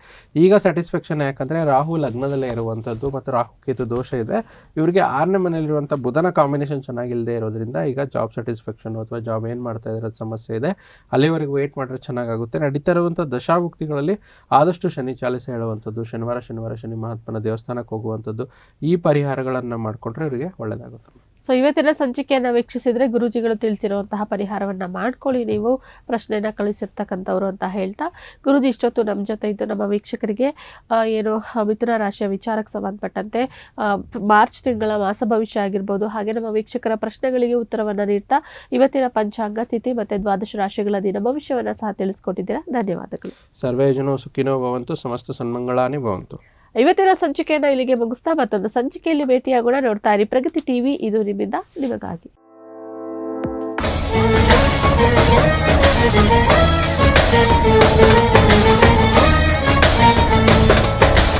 ಈಗ ಸ್ಯಾಟಿಸ್ಫ್ಯಾಕ್ಷನ್ ಯಾಕಂದರೆ ರಾಹು ಲಗ್ನದಲ್ಲೇ ಇರುವಂಥದ್ದು ಮತ್ತು ರಾಹು ಕೇತು ದೋಷ ಇದೆ. ಇವರಿಗೆ ಆರನೇ ಮನೆಯಲ್ಲಿರುವಂಥ ಬುಧನ ಕಾಂಬಿನೇಷನ್ ಚೆನ್ನಾಗಿಲ್ಲದೆ ಇರೋದ್ರಿಂದ ಈಗ ಜಾಬ್ ಸ್ಯಾಟಿಸ್ಫ್ಯಾಕ್ಷನ್ ಅಥವಾ ಜಾಬ್ ಏನು ಮಾಡ್ತಾ ಇರೋದು ಸಮಸ್ಯೆ ಇದೆ. ಅಲ್ಲಿವರೆಗೂ ವೇಟ್ ಮಾಡಿದ್ರೆ ಚೆನ್ನಾಗಾಗುತ್ತೆ. ನಡೀತಾ ಇರುವಂಥ ದಶಾಭುಕ್ತಿಗಳಲ್ಲಿ ಆದಷ್ಟು ಶನಿ ಚಾಲಿಸ ಹೇಳುವಂಥದ್ದು, ಶನಿವಾರ ಶನಿವಾರ ಶನಿ ಮಹಾತ್ಮನ ದೇವಸ್ಥಾನಕ್ಕೆ ಹೋಗುವಂಥದ್ದು ಈ ಪರಿಹಾರಗಳನ್ನು ಮಾಡಿಕೊಂಡ್ರೆ ಇವರಿಗೆ ಒಳ್ಳೆಯದಾಗುತ್ತೆ ಸೊ ಇವತ್ತಿನ ಸಂಚಿಕೆಯನ್ನು ವೀಕ್ಷಿಸಿದರೆ ಗುರುಜಿಗಳು ತಿಳಿಸಿರುವಂತಹ ಪರಿಹಾರವನ್ನು ಮಾಡ್ಕೊಳ್ಳಿ ನೀವು. ಪ್ರಶ್ನೆಯನ್ನು ಕಳಿಸಿರ್ತಕ್ಕಂಥವ್ರು ಅಂತ ಹೇಳ್ತಾ, ಗುರುಜಿ ಇಷ್ಟೊತ್ತು ನಮ್ಮ ಜೊತೆ ಇದ್ದು ನಮ್ಮ ವೀಕ್ಷಕರಿಗೆ ಏನು ಮಿಥುನ ರಾಶಿಯ ವಿಚಾರಕ್ಕೆ ಸಂಬಂಧಪಟ್ಟಂತೆ ಮಾರ್ಚ್ ತಿಂಗಳ ಮಾಸ ಭವಿಷ್ಯ ಆಗಿರ್ಬೋದು, ಹಾಗೆ ನಮ್ಮ ವೀಕ್ಷಕರ ಪ್ರಶ್ನೆಗಳಿಗೆ ಉತ್ತರವನ್ನು ನೀಡ್ತಾ, ಇವತ್ತಿನ ಪಂಚಾಂಗ, ತಿಥಿ ಮತ್ತು ದ್ವಾದಶ ರಾಶಿಗಳ ದಿನ ಭವಿಷ್ಯವನ್ನು ಸಹ ತಿಳಿಸ್ಕೊಟ್ಟಿದ್ದೀರಾ. ಧನ್ಯವಾದಗಳು. ಸರ್ವೇ ಜನೋ ಸುಖಿನೋ ಭವಂತು, ಸಮಸ್ತ ಸನ್ಮಂಗಳಾನಿ ಭವಂತು. ಇವತ್ತಿನ ಸಂಚಿಕೆಯನ್ನು ಇಲ್ಲಿಗೆ ಮುಗಿಸ್ತಾ ಮತ್ತೊಂದು ಸಂಚಿಕೆಯಲ್ಲಿ ಭೇಟಿಯಾಗೋಣ ನೋಡ್ತಾ ಇರಿ ಪ್ರಗತಿ ಟಿವಿ ಇದು ನಿಮ್ಮಿಂದ ನಿಮಗಾಗಿ.